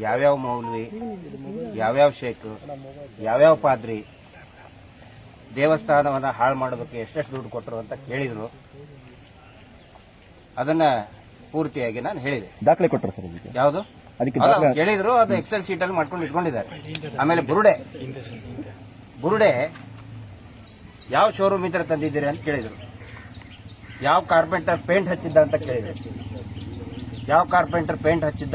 ಯಾವ್ಯಾವ ಮೌಲ್ವಿ ಯಾವ್ಯಾವ ಶೇಖ್ ಯಾವ್ಯಾವ ಪಾದ್ರಿ ದೇವಸ್ಥಾನವನ್ನ ಹಾಳು ಮಾಡೋದಕ್ಕೆ ಎಷ್ಟೆಷ್ಟು ದುಡ್ಡು ಕೊಟ್ಟರು ಅಂತ ಕೇಳಿದ್ರು. ಅದನ್ನ ಪೂರ್ತಿಯಾಗಿ ನಾನು ಹೇಳಿದೆ. ದಾಖಲೆ ಕೊಟ್ಟರು ಸರ್ ಯಾವುದು? ಕೇಳಿದ್ರು ಅದು ಎಕ್ಸೆಲ್ ಶೀಟ್ ಅಲ್ಲಿ ಮಾಡ್ಕೊಂಡು ಇಟ್ಕೊಂಡಿದ್ದಾರೆ. ಆಮೇಲೆ ಬುರುಡೆ. ಬುರುಡೆ ಯಾವ ಶೋರೂಮ್ ಇದ್ರೆ ತಂದಿದ್ದೀರಿ ಅಂತ ಕೇಳಿದ್ರು. ಯಾವ ಕಾರ್ಪೆಂಟರ್ ಪೇಂಟ್ ಹಚ್ಚಿದ್ದ ಅಂತ ಕೇಳಿದ್ರು. ಯಾವ ಕಾರ್ಪೆಂಟರ್ ಪೇಂಟ್ ಹಚ್ಚಿದ್ದ?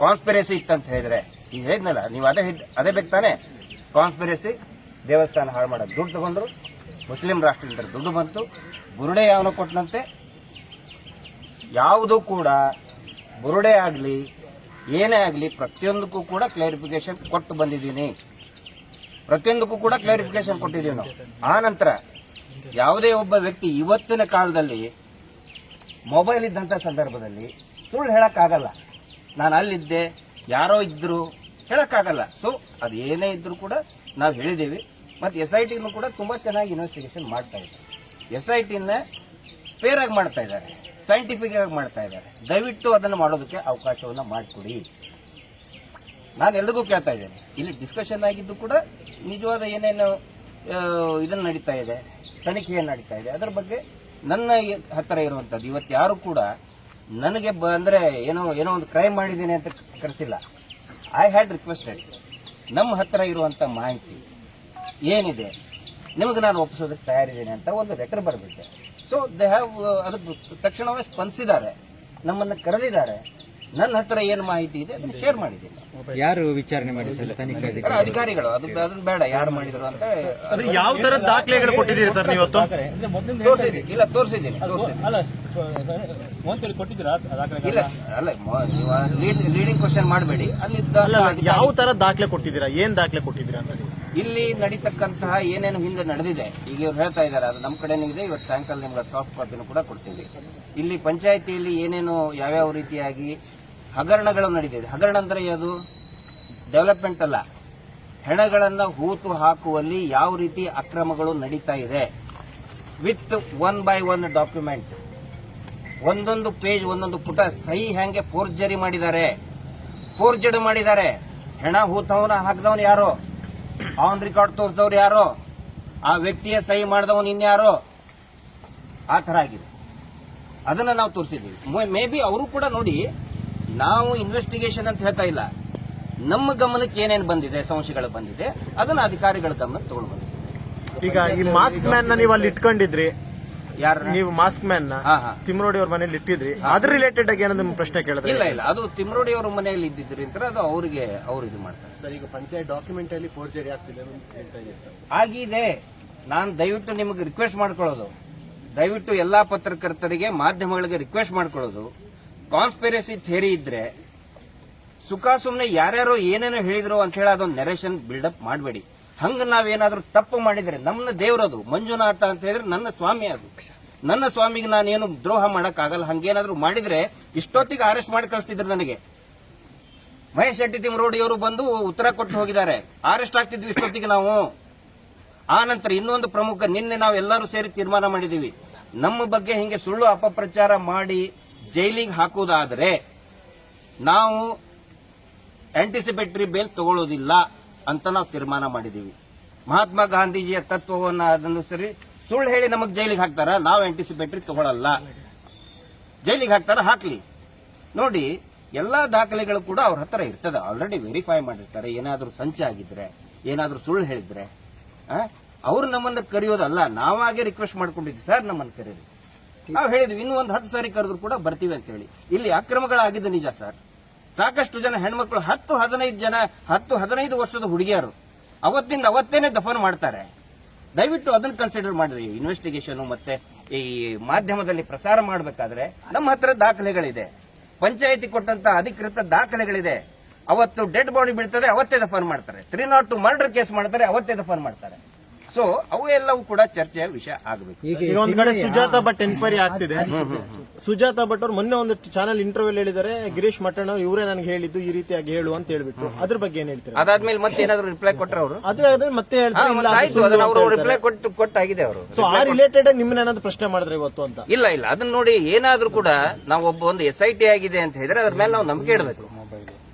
ಕಾನ್ಸ್ಪಿರಸಿ ಇತ್ತಂತ ಹೇಳಿದ್ರೆ ಈಗ ಹೇಳಿದ್ನಲ್ಲ, ನೀವು ಅದೇ ಅದೇ ಬೇಕು ತಾನೆ? ಕಾನ್ಸ್ಪಿರಸಿ ದೇವಸ್ಥಾನ ಹಾಳು ಮಾಡೋದು. ದುಡ್ಡು ತಗೊಂಡ್ರು, ಮುಸ್ಲಿಂ ರಾಷ್ಟ್ರದಿಂದ ದುಡ್ಡು ಬಂತು, ಬುರುಡೆ ಯಾವನು ಕೊಟ್ಟನಂತೆ ಯಾವುದೂ ಕೂಡ ಬುರುಡೆ ಆಗಲಿ, ಏನೇ ಆಗಲಿ, ಪ್ರತಿಯೊಂದಕ್ಕೂ ಕೂಡ ಕ್ಲಾರಿಫಿಕೇಶನ್ ಕೊಟ್ಟು ಬಂದಿದ್ದೀನಿ. ಪ್ರತಿಯೊಂದಕ್ಕೂ ಕೂಡ ಕ್ಲಾರಿಫಿಕೇಶನ್ ಕೊಟ್ಟಿದ್ದೀವಿ ನಾವು. ಆ ನಂತರ ಯಾವುದೇ ಒಬ್ಬ ವ್ಯಕ್ತಿ ಇವತ್ತಿನ ಕಾಲದಲ್ಲಿ ಮೊಬೈಲ್ ಇದ್ದಂಥ ಸಂದರ್ಭದಲ್ಲಿ ಸುಳ್ಳು ಹೇಳಕ್ಕಾಗಲ್ಲ. ನಾನು ಅಲ್ಲಿದ್ದೆ, ಯಾರೋ ಇದ್ರು, ಹೇಳೋಕ್ಕಾಗಲ್ಲ. ಸೊ ಅದು ಏನೇ ಇದ್ರು ಕೂಡ ನಾವು ಹೇಳಿದ್ದೀವಿ. ಮತ್ತು ಎಸ್ ಐ ಟಿನೂ ಕೂಡ ತುಂಬ ಚೆನ್ನಾಗಿ ಇನ್ವೆಸ್ಟಿಗೇಷನ್ ಮಾಡ್ತಾ ಇದ್ದಾರೆ ಎಸ್ ಐ ಟಿನ ಫೇರ್ ಆಗಿ ಮಾಡ್ತಾ ಇದ್ದಾರೆ. ಸೈಂಟಿಫಿಕ್ ಆಗಿ ಮಾಡ್ತಾ ಇದ್ದಾರೆ. ದಯವಿಟ್ಟು ಅದನ್ನು ಮಾಡೋದಕ್ಕೆ ಅವಕಾಶವನ್ನು ಮಾಡಿಕೊಡಿ. ನಾನು ಎಲ್ರಿಗೂ ಕೇಳ್ತಾ ಇದ್ದೇನೆ. ಇಲ್ಲಿ ಡಿಸ್ಕಷನ್ ಆಗಿದ್ದು ಕೂಡ ನಿಜವಾದ ಏನೇನು ಇದನ್ನು ನಡೀತಾ ಇದೆ ತನಿಖೆ ನಡೀತಾ ಇದೆ. ಅದರ ಬಗ್ಗೆ ನನ್ನ ಹತ್ತಿರ ಇರುವಂಥದ್ದು, ಇವತ್ತು ಯಾರು ಕೂಡ ನನಗೆ ಅಂದ್ರೆ ಏನೋ ಏನೋ ಒಂದು ಕ್ರೈಮ್ ಮಾಡಿದ್ದೀನಿ ಅಂತ ಕರೆಸಿಲ್ಲ. ಐ ಹ್ಯಾಡ್ ರಿಕ್ವೆಸ್ಟೆಡ್ ನಮ್ಮ ಹತ್ತಿರ ಇರುವಂತ ಮಾಹಿತಿ ಏನಿದೆ? ನಿಮಗೆ ನಾನು ಒಪ್ಪಿಸೋದಕ್ಕೆ ತಯಾರಿದ್ದೇನೆ ಅಂತ ಒಂದು ಲೆಟರ್ ಬರೆದಿದ್ದೆ ಸೊ ದೇ ಹ್ಯಾವ್ ಅದಕ್ಕೆ ತಕ್ಷಣವೇ ಸ್ಪಂದಿಸಿದ್ದಾರೆ. ನಮ್ಮನ್ನು ಕರೆದಿದ್ದಾರೆ. ನನ್ನ ಹತ್ರ ಏನು ಮಾಹಿತಿ ಇದೆ ಅದನ್ನ ಶೇರ್ ಮಾಡಿದ್ದೀನಿ. ಯಾರು ವಿಚಾರಣೆ ಮಾಡಿದ್ರು ಸರ್? ತನಿಖೆ ಅಧಿಕಾರಿಗಳು. ಅದು ಅದನ್ನ ಬೇಡ ಯಾರು ಮಾಡಿದ್ರು ಅಂತ. ಅದು ಯಾವ ತರ ದಾಖಲೆಗಳು ಕೊಟ್ಟಿದ್ದೀರಿ ಸರ್ ನೀವತ್ತು? ತೋರಿಸಿದ್ದೀನಿ. ಇಲ್ಲ ತೋರಿಸಿದ್ದೀನಿ ತೋರಿಸಿದ್ದೀನಿ. ಅಲ್ಲ ಮೋಹನ್ ಕೊಟ್ಟಿದ್ದೀರಾ ದಾಖಲೆ ಇಲ್ಲ ಅಲ್ಲ ಮ- ನೀವು ಲೀಡಿಂಗ್ ಕ್ವಶನ್ ಮಾಡಬೇಡಿ. ಅಲ್ಲಿ ಅಲ್ಲ ಯಾವ ತರ ದಾಖಲೆ ಕೊಟ್ಟಿದ್ದೀರಾ? ಏನ್ ದಾಖಲೆ ಕೊಟ್ಟಿದ್ದೀರಾ ಅಂತ ನೀವು? ಇಲ್ಲಿ ನಡೀತಕ್ಕಂತಹ ಏನೇನು ಹಿಂದೆ ನಡೆದಿದೆ ಈಗ ಇವ್ರು ಹೇಳ್ತಾ ಇದ್ದಾರೆ ಅದು ನಮ್ಮ ಕಡೆನೂ ಇದೆ ಇವತ್ತು ಸಾಯಂಕಾಲ ನಿಮ್ಗೆ ಸಾಫ್ಟ್ ಕಾಪಿನೂ ಕೂಡ ಕೊಡ್ತೀವಿ. ಇಲ್ಲಿ ಪಂಚಾಯತಿಯಲ್ಲಿ ಏನೇನು ಯಾವ್ಯಾವ ರೀತಿಯಾಗಿ ಹಗರಣಗಳು ನಡೆದಿದೆ ಹಗರಣ ಅಂದರೆ ಅದು ಡೆವಲಪ್ಮೆಂಟ್ ಅಲ್ಲ. ಹೆಣಗಳನ್ನು ಹೂತು ಹಾಕುವಲ್ಲಿ ಯಾವ ರೀತಿ ಅಕ್ರಮಗಳು ನಡೀತಾ ಇದೆ? With one by one document ಒಂದೊಂದು ಪೇಜ್ ಒಂದೊಂದು ಪುಟ ಸಹಿ ಹೆಂಗೆ ಫೋರ್ಜರಿ ಮಾಡಿದ್ದಾರೆ? ಫೋರ್ಜಡ್ ಮಾಡಿದ್ದಾರೆ. ಹೆಣ ಹೂತವನ ಹಾಕಿದವನು ಯಾರೋ? ಆನ್ ರೆಕಾರ್ಡ್ ತೋರಿಸಿದವ್ರು ಯಾರೋ? ಆ ವ್ಯಕ್ತಿಯ ಸಹಿ ಮಾಡಿದವನು ಇನ್ಯಾರೋ? ಆ ಥರ ಆಗಿದೆ. ಅದನ್ನು ನಾವು ತೋರಿಸಿದ್ದೀವಿ. ಮೇ ಬಿ ಅವರು ಕೂಡ ನೋಡಿ ನಾವು ಇನ್ವೆಸ್ಟಿಗೇಷನ್ ಅಂತ ಹೇಳ್ತಾ ಇಲ್ಲ. ನಮ್ಮ ಗಮನಕ್ಕೆ ಏನೇನು ಬಂದಿದೆ ಸಂಶಯಗಳು ಬಂದಿದೆ ಅದನ್ನ ಅಧಿಕಾರಿಗಳ ಗಮನ ತಗೊಂಡು ಬಂದಿದೆ ಈಗ ಈ ಮಾಸ್ಕ್ ಮ್ಯಾನ್ನ ನೀವು ಅಲ್ಲಿ ಇಟ್ಕೊಂಡಿದ್ರಿ. ಯಾರು ನೀವು ಮಾಸ್ಕ್ ಮ್ಯಾನ್ನ? ಹಾ ಹಾ. ತಿಮ್ರೋಡಿ ಅವ್ರ ಮನೇಲಿ ಇಟ್ಟಿದ್ರಿ. ಅದ್ರ ರಿಲೇಟೆಡ್ ಆಗಿ ಏನಾದ್ರು ನಿಮ್ ಪ್ರಶ್ನೆ ಕೇಳಿದ್ರೆ ಇಲ್ಲ ಇಲ್ಲ. ಅದು ತಿಮ್ರೋಡಿ ಅವರ ಮನೆಯಲ್ಲಿ ಅಂತ ಅದು ಅವರಿಗೆ ಅವ್ರು ಇದು ಮಾಡ್ತಾರೆ. ಸರ್ ಈಗ ಪಂಚಾಯತ್ ಡಾಕ್ಯುಮೆಂಟ್ ಅಲ್ಲಿ ಫೋರ್ಜರಿ ಆಗ್ತಿದೆ ಅಂತ ಹೇಳ್ತಾ ಇದ್ದೀರಿ ಆಗಿದೆ. ನಾನು ದಯವಿಟ್ಟು ನಿಮಗೆ ರಿಕ್ವೆಸ್ಟ್ ಮಾಡ್ಕೊಳ್ಳೋದು. ದಯವಿಟ್ಟು ಎಲ್ಲಾ ಪತ್ರಕರ್ತರಿಗೆ ಮಾಧ್ಯಮಗಳಿಗೆ ರಿಕ್ವೆಸ್ಟ್ ಮಾಡ್ಕೊಳ್ಳೋದು. ಕಾನ್ಸ್ಪಿರಸಿ ಥಿಯರಿ ಇದ್ರೆ ಸುಖ ಸುಮ್ಮನೆ ಯಾರ್ಯಾರು ಏನೇನು ಹೇಳಿದ್ರು ಅಂತ ಹೇಳಿ ಅದೊಂದು ನೆರೇಷನ್ ಬಿಲ್ಡಪ್ ಮಾಡಬೇಡಿ. ಹಂಗ ನಾವೇನಾದ್ರೂ ತಪ್ಪು ಮಾಡಿದ್ರೆ ನಮ್ಮ ದೇವರದು ಮಂಜುನಾಥ ಅಂತ ಹೇಳಿದ್ರೆ ನನ್ನ ಸ್ವಾಮಿ ಅದು. ನನ್ನ ಸ್ವಾಮಿಗೆ ನಾನೇನು ದ್ರೋಹ ಮಾಡಕ್ ಆಗಲ್ಲ ಹಂಗೇನಾದ್ರೂ ಮಾಡಿದ್ರೆ ಇಷ್ಟೊತ್ತಿಗೆ ಅರೆಸ್ಟ್ ಮಾಡಿ ಕಳಿಸ್ತಿದ್ರು ನನಗೆ. ಮಹೇಶ್ ಶೆಟ್ಟಿ ತಿಮರೋಡಿಯವರು ಬಂದು ಉತ್ತರ ಕೊಟ್ಟು ಹೋಗಿದ್ದಾರೆ. ಅರೆಸ್ಟ್ ಆಗ್ತಿದ್ವಿ ಇಷ್ಟೊತ್ತಿಗೆ ನಾವು. ಆ ನಂತರ ಇನ್ನೊಂದು ಪ್ರಮುಖ, ನಿನ್ನೆ ನಾವು ಎಲ್ಲರೂ ಸೇರಿ ತೀರ್ಮಾನ ಮಾಡಿದೀವಿ. ನಮ್ಮ ಬಗ್ಗೆ ಹಿಂಗೆ ಸುಳ್ಳು ಅಪಪ್ರಚಾರ ಮಾಡಿ ಜೈಲಿಗೆ ಹಾಕುವುದಾದರೆ ನಾವು ಆಂಟಿಸಿಪೇಟರಿ ಬೇಲ್ ತಗೊಳ್ಳೋದಿಲ್ಲ ಅಂತ ನಾವು ತೀರ್ಮಾನ ಮಾಡಿದ್ದೀವಿ ಮಹಾತ್ಮ ಗಾಂಧೀಜಿಯ ತತ್ವವನ್ನು ಅದನ್ನು ಸರಿ ಸುಳ್ಳು ಹೇಳಿ ನಮಗೆ ಜೈಲಿಗೆ ಹಾಕ್ತಾರ, ನಾವು ಆಂಟಿಸಿಪೇಟರಿ ತಗೊಳ್ಳಲ್ಲ ಜೈಲಿಗೆ ಹಾಕ್ತಾರ, ಹಾಕ್ಲಿ. ನೋಡಿ, ಎಲ್ಲಾ ದಾಖಲೆಗಳು ಕೂಡ ಅವ್ರ ಹತ್ರ ಇರ್ತದೆ ಆಲ್ರೆಡಿ ವೆರಿಫೈ ಮಾಡಿರ್ತಾರೆ, ಏನಾದರೂ ಸಂಚೆ ಆಗಿದ್ರೆ, ಏನಾದರೂ ಸುಳ್ಳು ಹೇಳಿದ್ರೆ ಅವ್ರು ನಮ್ಮನ್ನ ಕರೆಯೋದಲ್ಲ, ನಾವಾಗೆ ರಿಕ್ವೆಸ್ಟ್ ಮಾಡ್ಕೊಂಡಿದ್ವಿ ಸರ್ ನಮ್ಮನ್ನು ಕರೀರಿ. ನಾವು ಹೇಳಿದ್ವಿ, ಇನ್ನೂ ಒಂದು ಹತ್ತು ಸಾರಿ ಕರೆದ್ರು ಕೂಡ ಬರ್ತೀವಿ ಅಂತ ಹೇಳಿ ಇಲ್ಲಿ ಅಕ್ರಮಗಳಾಗಿದ್ದು ನಿಜ ಸರ್. ಸಾಕಷ್ಟು ಜನ ಹೆಣ್ಮಕ್ಳು, ಹತ್ತು ಹದಿನೈದು ಜನ, ಹತ್ತು ಹದಿನೈದು ವರ್ಷದ ಹುಡುಗಿಯರು, ಅವತ್ತಿಂದ ಅವತ್ತೇನೆ ದಫನ್ ಮಾಡ್ತಾರೆ. ದಯವಿಟ್ಟು ಅದನ್ನ ಕನ್ಸಿಡರ್ ಮಾಡ್ರಿ. ಇನ್ವೆಸ್ಟಿಗೇಷನ್ ಮತ್ತೆ ಈ ಮಾಧ್ಯಮದಲ್ಲಿ ಪ್ರಸಾರ ಮಾಡಬೇಕಾದ್ರೆ ನಮ್ಮ ಹತ್ರ ದಾಖಲೆಗಳಿದೆ. ಪಂಚಾಯತಿ ಕೊಟ್ಟಂತ ಅಧಿಕೃತ ದಾಖಲೆಗಳಿದೆ. ಅವತ್ತು ಡೆಡ್ ಬಾಡಿ ಬಿಡ್ತಾರೆ ಅವತ್ತೇ ದಫನ್ ಮಾಡ್ತಾರೆ. Three nought two murder case ಮಾಡ್ತಾರೆ, ಅವತ್ತೇ ದಫನ್ ಮಾಡ್ತಾರೆ. ಸೊ ಅವು ಎಲ್ಲವೂ ಕೂಡ ಚರ್ಚೆಯ ವಿಷಯ ಆಗಬೇಕು. ಈಗ ಒಂದ್ ಕಡೆ ಸುಜಾತ ಭಟ್ ಎನ್ಕ್ವೈರಿ ಆಗ್ತಿದೆ. ಸುಜಾತ ಭಟ್ ಅವ್ರು ಮೊನ್ನೆ ಒಂದು ಚಾನಲ್ ಇಂಟರ್ವ್ಯೂ ಹೇಳಿದ್ದಾರೆ ಗಿರೀಶ್ ಮಟ್ಟಣ್ಣ ಇವರೇ ನನಗೆ ಹೇಳಿದ್ದು ಈ ರೀತಿಯಾಗಿ ಹೇಳು ಅಂತ ಹೇಳ್ಬಿಟ್ಟು. ಅದ್ರ ಬಗ್ಗೆ ಏನ್ ಹೇಳ್ತಾರೆ? ಅದಾದ್ಮೇಲೆ ಮತ್ತೆ ಏನಾದ್ರು ರಿಪ್ಲೈ ಕೊಟ್ಟರೆ ಅವರು? ಅದೇ ಮತ್ತೆ ಹೇಳ್ತಾರೆ ಇಲ್ಲ, ಅದು ಆಯ್ತು ಅದನ್ನ ಅವರು ರಿಪ್ಲೈ ಕೊಟ್ಟು ಕೊಟ್ಟಾಗಿದೆ ಅವರು. ಸೊ ಆ ರಿಲೇಟೆಡ್ ನಿಮ್ಮನ್ನ ಏನಾದ್ರು ಪ್ರಶ್ನೆ ಮಾಡಿದ್ರೆ ಇವತ್ತು ಅಂತ. ಇಲ್ಲ ಇಲ್ಲ. ಅದನ್ನ ನೋಡಿ ಏನಾದ್ರೂ ಕೂಡ ನಾವು ಒಬ್ಬ ಒಂದು ಎಸ್ ಐ ಟಿ ಆಗಿದೆ ಅಂತ ಹೇಳಿದ್ರೆ ಅದ್ರ ಮೇಲೆ ನಾವು ನಂಬಿಕೆ ಇಡಬೇಕು.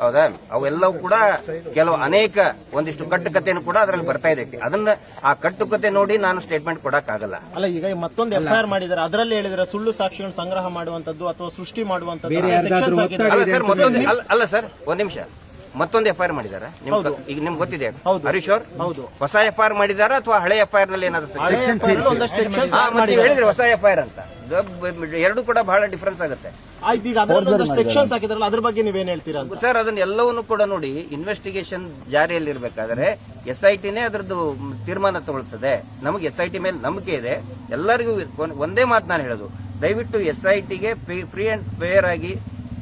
ಹೌದಾ? ಅವೆಲ್ಲವೂ ಕೂಡ ಕೆಲವು ಅನೇಕ ಒಂದಿಷ್ಟು ಕಟ್ಟುಕತೆಯನ್ನು ಕೂಡ ಅದರಲ್ಲಿ ಬರ್ತಾ ಇದೆ. ಅದನ್ನ ಆ ಕಟ್ಟುಕತೆ ನೋಡಿ ನಾನು ಸ್ಟೇಟ್ಮೆಂಟ್ ಕೊಡಕ್ಕಾಗಲ್ಲ. ಅಲ್ಲ ಈಗ ಮತ್ತೊಂದು ಎಫ್ಐಆರ್ ಮಾಡಿದ್ದಾರೆ. ಅದರಲ್ಲಿ ಹೇಳಿದ್ರೆ ಸುಳ್ಳು ಸಾಕ್ಷಿಗಳನ್ನು ಸಂಗ್ರಹ ಮಾಡುವಂತದ್ದು ಅಥವಾ ಸೃಷ್ಟಿ ಮಾಡುವಂತದ್ದು ಅಲ್ಲ ಸರ್ ಒಂದ್ ನಿಮಿಷ. ಮತ್ತೊಂದು ಎಫ್ ಐ ಆರ್ ಮಾಡಿದಾರ? ಈಗ ನಿಮ್ಗೆ ಗೊತ್ತಿದೆ. ಹರೀಶ್ ಅವರ್? ಹೌದು. ಹೊಸ ಎಫ್ ಐ ಆರ್ ಮಾಡಿದಾರ ಅಥವಾ ಹಳೆ ಎಫ್ ಐ ಆರ್ನಲ್ಲಿ ಏನಾದ್ರು ಹೊಸ ಎಫ್ ಐ ಆರ್ ಅಂತ. ಎರಡು ಕೂಡ ಬಹಳ ಡಿಫರೆನ್ಸ್ ಆಗುತ್ತೆ. ಆಯ್ತು ಈಗ ಅದರಲ್ಲಿ ಸೆಕ್ಷನ್ಸ್ ಹಾಕಿದ್ರಲ್ಲ ಅದ್ರ ಬಗ್ಗೆ ನೀವೇನ್ ಹೇಳ್ತೀರಾ ಸರ್ ಅದನ್ನ ಎಲ್ಲವನ್ನು ಕೂಡ ನೋಡಿ ಇನ್ವೆಸ್ಟಿಗೇಷನ್ ಜಾರಿಯಲ್ಲಿರ್ಬೇಕಾದ್ರೆ ಎಸ್ ಐ ಟಿನೇ ಅದರದ್ದು ತೀರ್ಮಾನ ತಗೊಳ್ತದೆ. ನಮಗೆ ಎಸ್ ಐ ಟಿ ಮೇಲೆ ನಂಬಿಕೆ ಇದೆ. ಎಲ್ಲರಿಗೂ ಒಂದೇ ಮಾತು ನಾನು ಹೇಳೋದು. ದಯವಿಟ್ಟು ಎಸ್ ಐ ಟಿಗೆ ಫ್ರೀ ಅಂಡ್ ಫೇರ್ ಆಗಿ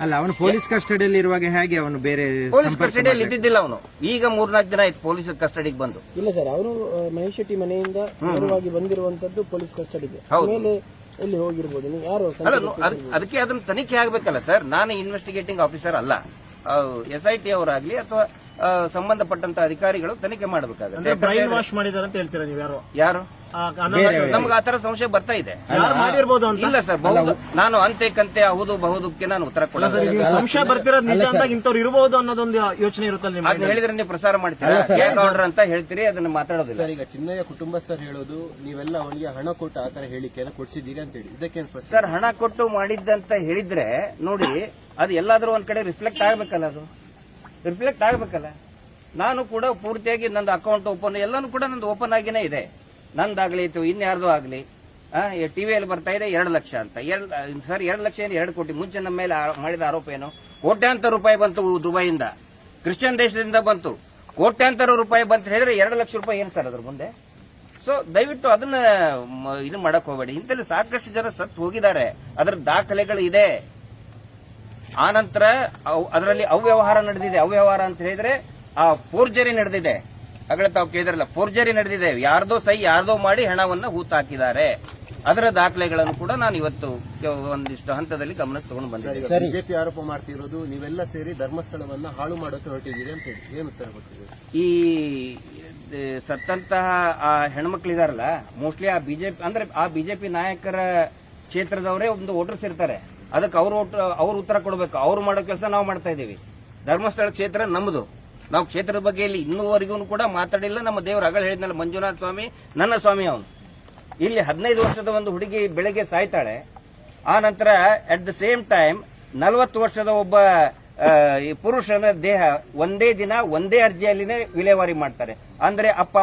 ಅಲ್ಲ ಅವನು ಪೊಲೀಸ್ ಕಸ್ಟಡಿಯಲ್ಲಿ ಇರುವಾಗ ಹೇಗೆ ಅವನು ಬೇರೆ ಪೊಲೀಸ್ ಸಂಪರ್ಕ ಕಸ್ಟಡಿಯಲ್ಲಿ? ಇದ್ದಿದ್ದಿಲ್ಲ ಅವನು. ಈಗ ಮೂರ್ನಾಲ್ಕು ದಿನ ಆಯ್ತು ಪೊಲೀಸ್ ಕಸ್ಟಡಿಗೆ ಬಂದು. ಇಲ್ಲ ಸರ್ ಅವರು ಮಹೇಶ್ ಶೆಟ್ಟಿ ಮನೆಯಿಂದ ನೇರವಾಗಿ ಬಂದಿರುವಂತದ್ದು ಪೊಲೀಸ್ ಕಸ್ಟಡಿಗೆ. ಹೌದು. ಆಮೇಲೆ ಎಲ್ಲಿ ಹೋಗಿರ್ಬೋದು. ನೀವು ಯಾರು ಅಲ್ಲ ನೋ- ಅದ್- ಅದಕ್ಕೆ ಅದನ್ನ ತನಿಖೆ ಆಗ್ಬೇಕಲ್ಲ ಸರ್? ನಾನು ಇನ್ವೆಸ್ಟಿಗೇಟಿಂಗ್ ಆಫೀಸರ್ ಅಲ್ಲ. ಎಸ್ ಐ ಟಿ ಅವರಾಗ್ಲಿ ಅಥವಾ ಸಂಬಂಧಪಟ್ಟಂತ ಅಧಿಕಾರಿಗಳು ತನಿಖೆ ಮಾಡಬೇಕಾಗುತ್ತೆ. ಬ್ರೈನ್ ವಾಶ್ ಮಾಡಿದಾರೆ ಅಂತ ಹೇಳ್ತೀರಾ ನೀವು ಯಾರು? ಯಾರು? ನಮ್ಗೆ ಆತರ ತರ ಸಂಶಯ ಬರ್ತಾ ಇದೆ. ಯಾರು ಮಾಡಿರ್ಬೋದು ಅಂತ? ಇಲ್ಲ ಸರ್ ನಾನು ಅಂತೆ ಕಂತೆ ಹೌದು ಬಹುದಕ್ಕೆ ನಾನು ಉತ್ತರ ಕೊಡಲ್ಲ ಸಂಶಯ ಬರ್ತಿರೋದು ನಿಜ ಅಂತ ಇಂಥವ್ರು ಇರಬಹುದು ಅನ್ನೋದೊಂದು ಯೋಚನೆ ಇರುತ್ತಲ್ಲ ಅದನ್ನ ಹೇಳಿದ್ರೆ ನೀವು ಪ್ರಸಾರ ಮಾಡ್ತೀರಾ? ಅಂತ ಹೇಳ್ತೀರಿ? ಅದನ್ನ ಮಾತಾಡೋದಿಲ್ಲ. ಸರ್ ಈಗ ಚಿನ್ನಯ್ಯ ಕುಟುಂಬಸ್ಥರು ಹೇಳೋದು ನೀವೆಲ್ಲ ಅವನಿಗೆ ಹಣ ಕೊಟ್ಟು ಆತರ ತರ ಹೇಳಿಕೆಯನ್ನು ಕೊಡ್ಸಿದ್ದೀರಿ ಅಂತ ಹೇಳಿ. ಇದಕ್ಕೆ ಸ್ಪಷ್ಟ ಸರ್ ಹಣ ಕೊಟ್ಟು ಮಾಡಿದ್ದಂತ ಹೇಳಿದ್ರೆ ನೋಡಿ ಅದು ಎಲ್ಲಾದ್ರೂ ಒಂದ್ ಕಡೆ ರಿಫ್ಲೆಕ್ಟ್ ಆಗ್ಬೇಕಲ್ಲ ಅದು? ರಿಫ್ಲೆಕ್ಟ್ ಆಗ್ಬೇಕಲ್ಲ? ನಾನು ಕೂಡ ಪೂರ್ತಿಯಾಗಿ ನಂದು ಅಕೌಂಟ್ ಓಪನ್ ಎಲ್ಲಾನು ಕೂಡ ನಂದು ಓಪನ್ ಆಗಿನೇ ಇದೆ. ನಂದಾಗ್ಲಿ ಇತ್ತು ಇನ್ಯಾರ್ದು ಟಿ ವಿಯಲ್ಲಿ ಬರ್ತಾ ಇದೆ ಎರಡು ಲಕ್ಷ ಅಂತ. ಎರಡು ಸರ್, ಎರಡು ಲಕ್ಷ ಏನು, ಎರಡು ಕೋಟಿ. ಮುಂಚೆ ನಮ್ಮ ಮೇಲೆ ಮಾಡಿದ ಆರೋಪ ಏನು? ಕೋಟ್ಯಾಂತರ ರೂಪಾಯಿ ಬಂತು ದುಬೈಯಿಂದ. ಕ್ರಿಶ್ಚಿಯನ್ ದೇಶದಿಂದ ಬಂತು. ಕೋಟ್ಯಾಂತರ ರೂಪಾಯಿ ಬಂತ ಹೇಳಿದ್ರೆ ಎರಡು ಲಕ್ಷ ರೂಪಾಯಿ ಏನು ಸರ್ ಅದ್ರ ಮುಂದೆ? ಸೊ ದಯವಿಟ್ಟು ಅದನ್ನ ಇದು ಮಾಡಕ್ ಹೋಗಬೇಡಿ. ಇಂತಲ್ಲಿ ಸಾಕಷ್ಟು ಜನ ಸತ್ತು ಹೋಗಿದ್ದಾರೆ. ಅದರ ದಾಖಲೆಗಳು ಇದೆ. ಆ ನಂತರ ಅದರಲ್ಲಿ ಅವ್ಯವಹಾರ ನಡೆದಿದೆ. ಅವ್ಯವಹಾರ ಅಂತ ಹೇಳಿದ್ರೆ ಆ ಫೋರ್ಜರಿ ನಡೆದಿದೆ. ಅಗಳ ತಾವು ಕೇಳಿದ್ರಲ್ಲ ಫೋರ್ಜರಿ ನಡೆದಿದೆ. ಯಾರ್ದೋ ಸೈ ಯಾರ್ದೋ ಮಾಡಿ ಹಣವನ್ನ ಹೂತಾಕಿದ್ದಾರೆ. ಅದರ ದಾಖಲೆಗಳನ್ನು ಕೂಡ ನಾನು ಇವತ್ತು ಒಂದಿಷ್ಟು ಹಂತದಲ್ಲಿ ಗಮನ ತಗೊಂಡು ಬಂದಿದ್ದೇನೆ ಬಿಜೆಪಿ ಆರೋಪ ಮಾಡ್ತಿರೋದು ನೀವೆಲ್ಲ ಸೇರಿ ಧರ್ಮಸ್ಥಳವನ್ನ ಹಾಳು ಮಾಡೋಕೆ ಹೊರಟಿದ್ದೀರಿ ಅಂತ ಹೇಳಿ. ಏನು ಉತ್ತರ ಈ ಸತ್ತಂತಹ ಆ ಹೆಣ್ಮಕ್ಳಿದಾರಲ್ಲ ಮೋಸ್ಟ್ಲಿ ಆ ಬಿಜೆಪಿ ಅಂದ್ರೆ ಆ ಬಿಜೆಪಿ ನಾಯಕರ ಕ್ಷೇತ್ರದವರೇ ಒಂದು ವೋಟರ್ಸ್ ಇರ್ತಾರೆ. ಅದಕ್ಕೆ ಅವ್ರ ಅವ್ರ ಉತ್ತರ ಕೊಡಬೇಕು. ಅವ್ರು ಮಾಡೋ ಕೆಲಸ ನಾವು ಮಾಡ್ತಾ ಇದ್ದೀವಿ. ಧರ್ಮಸ್ಥಳ ಕ್ಷೇತ್ರ ನಮ್ಮದು ನಾವು ಕ್ಷೇತ್ರದ ಬಗ್ಗೆ ಇಲ್ಲಿ ಇನ್ನೂವರೆಗೂ ಕೂಡ ಮಾತಾಡಿಲ್ಲ. ನಮ್ಮ ದೇವರು ಅಗಳ ಹೇಳಿದ್ನಲ್ಲ, ಮಂಜುನಾಥ ಸ್ವಾಮಿ, ನನ್ನ ಸ್ವಾಮಿ ಅವನು. ಇಲ್ಲಿ ಹದಿನೈದು ವರ್ಷದ ಒಂದು ಹುಡುಗಿ ಬೆಳಗ್ಗೆ ಸಾಯ್ತಾಳೆ. ಆ ನಂತರ ಅಟ್ ದ ಸೇಮ್ ಟೈಮ್ ನಲವತ್ತು ವರ್ಷದ ಒಬ್ಬ ಪುರುಷನ ದೇಹ ಒಂದೇ ದಿನ ಒಂದೇ ಅರ್ಜಿಯಲ್ಲಿನೇ ವಿಲೇವಾರಿ ಮಾಡ್ತಾರೆ. ಅಂದ್ರೆ ಅಪ್ಪ